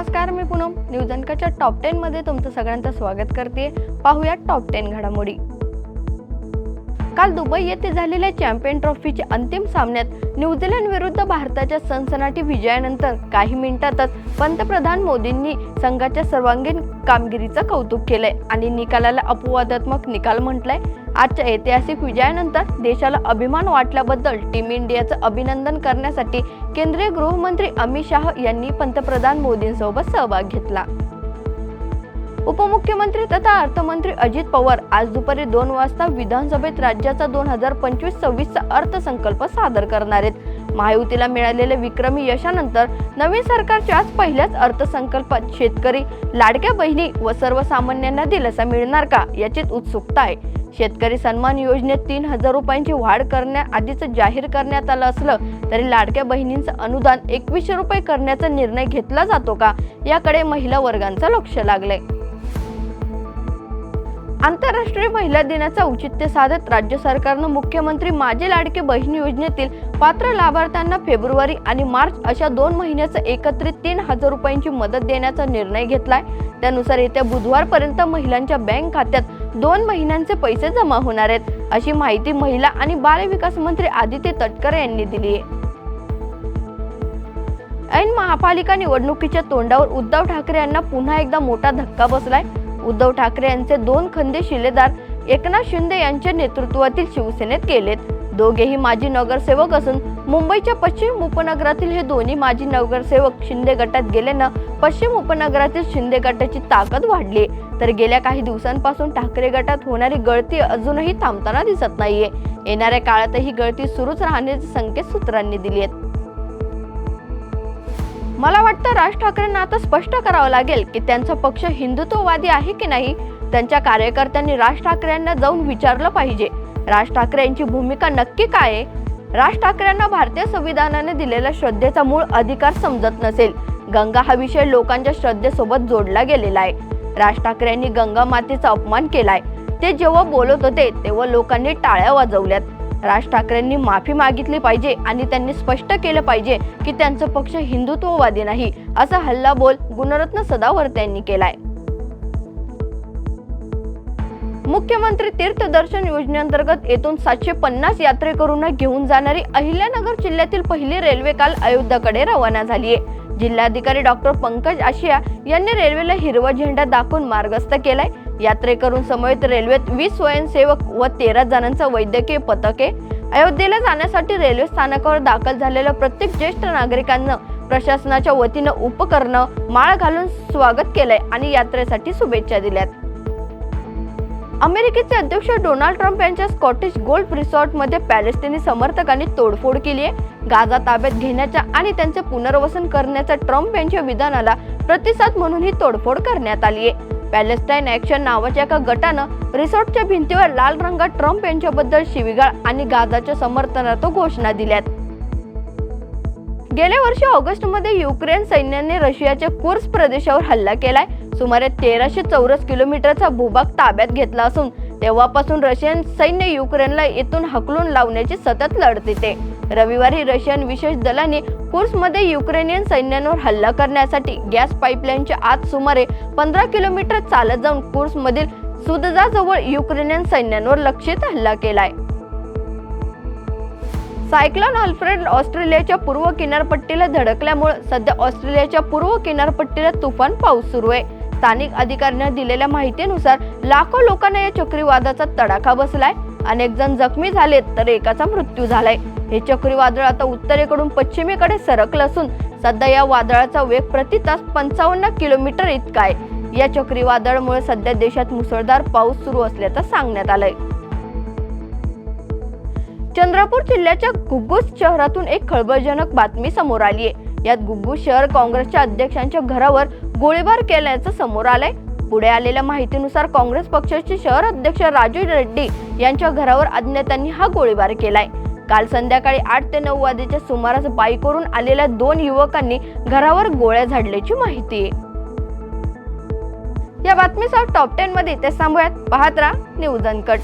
नमस्कार मी पूनम. न्यूज अंकाच्या टॉप टेन मध्ये तुमचं सगळ्यांचं स्वागत करते. पाहूया टॉप टेन घडामोडी. काल दुबई येथे झालेल्या चॅम्पियन ट्रॉफीच्या अंतिम सामन्यात न्यूझीलंड विरुद्ध भारताच्या सनसनाटी विजयानंतर काही मिनिटातच पंतप्रधान मोदींनी संघाच्या सर्वांगीण कामगिरीचं कौतुक केलंय आणि निकालाला अपवादात्मक निकाल म्हटलाय. आजच्या ऐतिहासिक विजयानंतर देशाला अभिमान वाटल्याबद्दल टीम इंडियाचं अभिनंदन करण्यासाठी केंद्रीय गृहमंत्री अमित शाह यांनी पंतप्रधान मोदींसोबत सहभाग घेतला. उपमुख्यमंत्री तथा अर्थमंत्री अजित पवार आज दुपारी दोन वाजता विधानसभेत राज्याचा दोन हजार पंचवीस सव्वीसचा अर्थसंकल्प सादर करणार आहेत. महायुतीला मिळालेल्या विक्रमी यशानंतर नवीन सरकारच्या आज पहिल्याच अर्थसंकल्पात शेतकरी लाडक्या बहिणी व सर्वसामान्यांना दिलासा मिळणार का याचीच उत्सुकता आहे. शेतकरी सन्मान योजनेत तीन हजार रुपयांची वाढ करण्याआधीच जाहीर करण्यात आलं असलं तरी लाडक्या बहिणींचं अनुदान एकवीसशे रुपये करण्याचा निर्णय घेतला जातो का याकडे महिला वर्गांचं लक्ष लागलंय. आंतरराष्ट्रीय महिला दिनाचं औचित्य साधत राज्य सरकारनं मुख्यमंत्री माझे लाडके बहीण योजनेतील पात्र लाभार्थ्यांना फेब्रुवारी आणि मार्च अशा दोन महिन्याचं एकत्रित तीन हजार रुपयांची मदत देण्याचा निर्णय घेतलाय. त्यानुसार येत्या बुधवारपर्यंत महिलांच्या बँक खात्यात दोन महिन्यांचे पैसे जमा होणार आहेत अशी माहिती महिला आणि बालविकास मंत्री आदित्य तटकरे यांनी दिली आहे ऐन महापालिका निवडणुकीच्या तोंडावर उद्धव ठाकरे यांना पुन्हा एकदा मोठा धक्का बसलाय. उद्धव ठाकरे यांचे दोन खंदे शिलेदार एकनाथ शिंदे यांच्या नेतृत्वातील शिवसेनेत गेलेत. दोघेही माजी नगरसेवक असून मुंबईच्या पश्चिम उपनगरातील हे दोन्ही माजी नगरसेवक शिंदे गटात गेल्यानं पश्चिम उपनगरातील शिंदे गटाची ताकद वाढली. तर गेल्या काही दिवसांपासून ठाकरे गटात होणारी गळती अजूनही थांबताना दिसत नाहीये. येणाऱ्या काळात ही गळती सुरूच राहण्याचे संकेत सूत्रांनी दिली आहेत मला वाटतं राज ठाकरेंना आता स्पष्ट करावं लागेल की त्यांचा पक्ष हिंदुत्ववादी आहे की नाही. त्यांच्या कार्यकर्त्यांनी राज ठाकरेंना जाऊन विचारलं पाहिजे. राज ठाकरे यांची भूमिका नक्की काय आहे? राज ठाकरेंना भारतीय संविधानाने दिलेला श्रद्धेचा मूळ अधिकार समजत नसेल. गंगा हा विषय लोकांच्या श्रद्धेसोबत जोडला गेलेला आहे. राज ठाकरे यांनी गंगा मातेचा अपमान केलाय. ते जेव्हा बोलत होते तेव्हा लोकांनी टाळ्या वाजवल्यात. राज ठाकरेंनी माफी मागितली पाहिजे आणि त्यांनी स्पष्ट केलं पाहिजे की त्यांचा पक्ष हिंदुत्ववादी नाही असा हल्ला बोल गुणरत्न सदावर्ते यांनी केलाय. मुख्यमंत्री तीर्थदर्शन योजनेअंतर्गत येथून सातशे पन्नास यात्रेकरूंना घेऊन जाणारी अहिल्यानगर जिल्ह्यातील पहिली रेल्वे काल अयोध्याकडे रवाना झाली आहे जिल्हाधिकारी डॉक्टर पंकज आशिया यांनी रेल्वेला हिरवा झेंडा दाखवून मार्गस्थ केलाय. यात्रेकरून समवेत रेल्वेत वीस स्वयंसेवक व तेरा जणांचा वैद्यकीय पथके अयोध्येला जाण्यासाठी रेल्वे स्थानकावर दाखल झालेल्या प्रत्येक ज्येष्ठ नागरिकांना प्रशासनाच्या वतीनं उपकरणं माळ घालून स्वागत केलंय आणि यात्रेसाठी शुभेच्छा दिल्यात. अमेरिकेचे अध्यक्ष डोनाल्ड ट्रम्प यांच्या स्कॉटिश गोल्ड रिसॉर्टमध्ये पॅलेस्टिनी समर्थकांनी तोडफोड केली आहे. गाजा ताब्यात घेण्याच्या आणि त्यांचे पुनर्वसन करण्याच्या ट्रम्प यांच्या विधानाला प्रतिसाद म्हणून ही तोडफोड करण्यात आली आहे. पॅलेस्टाईन ऍक्शन नावाच्या एका गटानं रिसॉर्टच्या भिंतीवर लाल रंगात ट्रम्प यांच्याबद्दल शिवीगाळ आणि गाजाच्या समर्थनार्थ घोषणा दिल्यात. गेल्या वर्षी ऑगस्टमध्ये युक्रेन सैन्याने रशियाच्या कुर्स प्रदेशावर हल्ला केलाय. सुमारे तेराशे चौरस किलोमीटरचा भूभाग ताब्यात घेतला असून तेव्हापासून रशियन सैन्य युक्रेनला येथून हकलून लावण्याची सतत लढत येते रविवारी रशियन विशेष दलाने कुर्समध्ये युक्रेनियन सैन्यांवर हल्ला करण्यासाठी गॅस पाईपलाईनच्या आत सुमारे पंधरा किलोमीटर चालत जाऊन कुर्समधील सुदजाजवळ युक्रेनियन सैन्यांवर लक्षित हल्ला केलाय. सायक्लॉन अल्फ्रेड ऑस्ट्रेलियाच्या पूर्व किनारपट्टीला धडकल्यामुळे सध्या ऑस्ट्रेलियाच्या पूर्व किनारपट्टीला तुफान पाऊस सुरू आहे. स्थानिक अधिकाऱ्यांनी दिलेल्या माहितीनुसार लाखो लोकांना या चक्रीवादाचा तडाखा बसलाय. अनेक जण जखमी झालेत तर एकाचा मृत्यू झालाय. हे चक्रीवादळ आता उत्तरेकडून पश्चिमेकडे सरकलं असून सध्या या वादळाचा वेग प्रति तास पंचावन्न किलोमीटर इतका आहे. या चक्रीवादळामुळे सध्या देशात मुसळधार पाऊस सुरू असल्याचं सांगण्यात आलंय. चंद्रपूर जिल्ह्याच्या घुग्गुस शहरातून एक खळबळजनक बातमी समोर आली आहे. यात घुग्गुस शहर काँग्रेसच्या अध्यक्षांच्या घरावर गोळीबार केल्याचं समोर आलंय. पुढे आलेल्या माहितीनुसार काँग्रेस पक्षाचे शहर अध्यक्ष राजू रेड्डी यांच्या घरावर अज्ञातांनी हा गोळीबार केलाय. काल संध्याकाळी आठ ते नऊ वाजेच्या सुमारास बाईकवरून आलेल्या दोन युवकांनी घरावर गोळ्या झाडल्याची माहिती. आहे या बातमीसह टॉप टेन मध्ये ते थांबूयात. पाहत राहा न्यूज अनकट